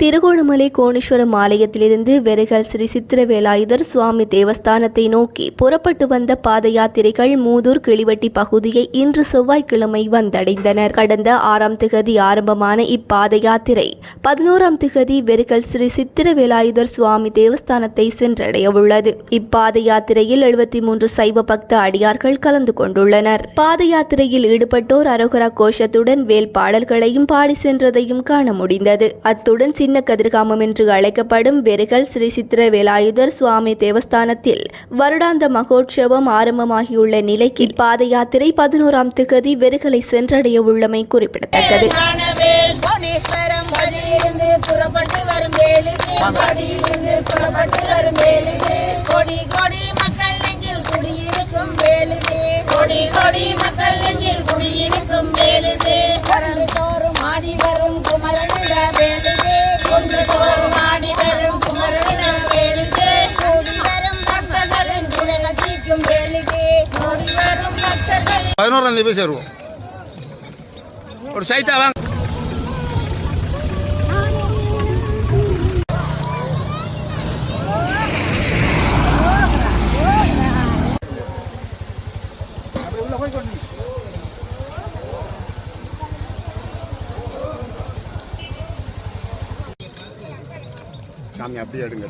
திருகோணமலை கோணேஸ்வரம் ஆலயத்திலிருந்து வெறுகல் ஸ்ரீ சித்திரவேலாயுதர் சுவாமி தேவஸ்தானத்தை நோக்கி புறப்பட்டு வந்த பாத யாத்திரைகள் மூதூர் கிளிவட்டி பகுதியை இன்று செவ்வாய்க்கிழமை வந்தடைந்தனர். கடந்த ஆறாம் திகதி ஆரம்பமான இப்பாத யாத்திரை பதினோராம் திகதி வெறுகல் ஸ்ரீ சித்திரவேலாயுதர் சுவாமி தேவஸ்தானத்தை சென்றடைய உள்ளது இப்பாத யாத்திரையில் எழுபத்தி மூன்று சைவ பக்த அடியார்கள் கலந்து கொண்டுள்ளனர். பாத யாத்திரையில் ஈடுபட்டோர் அரோகரா கோஷத்துடன் வேல் பாடல்களையும் பாடி சென்றதையும் காண முடிந்தது. அத்துடன் சின்ன கதிர்காமம் என்று அழைக்கப்படும் வெறுகல் ஸ்ரீ சித்திர வேலாயுதர் சுவாமி தேவஸ்தானத்தில் வருடாந்த மகோற்சவம் ஆரம்பமாகியுள்ள நிலைக்கு பாத யாத்திரை பதினோராம் திகதி வெறுகலை சென்றடைய உள்ளமை குறிப்பிடத்தக்கது. புறப்பட்டு வரும் வேலுது. கொடி கொடி மக்கள் நெஞ்சில் குடியிருக்கும் வேலுது. பதினோராம் தேதி போய் சேருவோம். ஒரு சைட்டா வாங்க. சாமி அப்படியே எடுங்க.